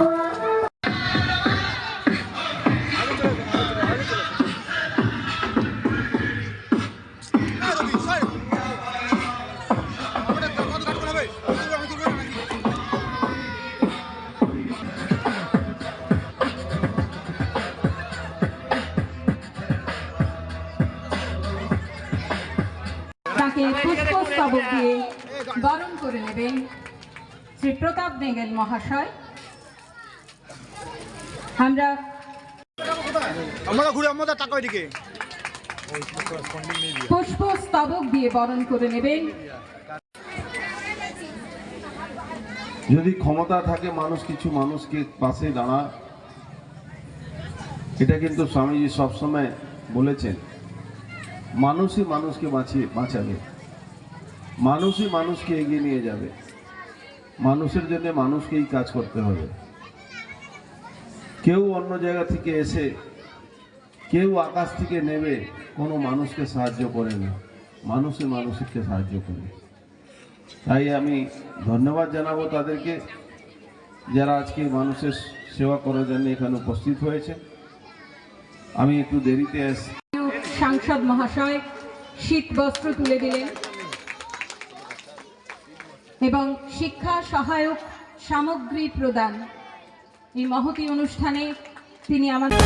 Oh. করে নেবেন শ্রী প্রতাপ Nagel মহাশয়। আমরা আমরা ঘুরে আমাদের টাকা ওইদিকে পুষ্প দিয়ে বরণ করে নেবেন। যদি ক্ষমতা থাকে মানুষ কিছু মানুষকে পাশে দাঁড়া। এটা কিন্তু স্বামীজি সবসময় বলেছেন। মানুষই মানুষকে বাঁচিয়ে বাঁচাবে। মানুষই মানুষকে এগিয়ে নিয়ে যাবে। মানুষের জন্য মানুষকেই কাজ করতে হবে। কেউ অন্য জায়গা থেকে এসে, কেউ আকাশ থেকে নেবে, কোনো মানুষকে সাহায্য করে না। মানুষই মানুষকে সাহায্য করে। তাই আমি ধন্যবাদ জানাব তাদেরকে, যারা আজকে মানুষের সেবা করার জন্য এখানে উপস্থিত হয়েছে। আমি একটু দেরিতে এসে সাংসদ মহাশয় শীত বস্ত্র তুলে দিলেন। এবং শিক্ষা সহায়ক সামগ্রী প্রদান। এই মহতি অনুষ্ঠানে তিনি আমাদের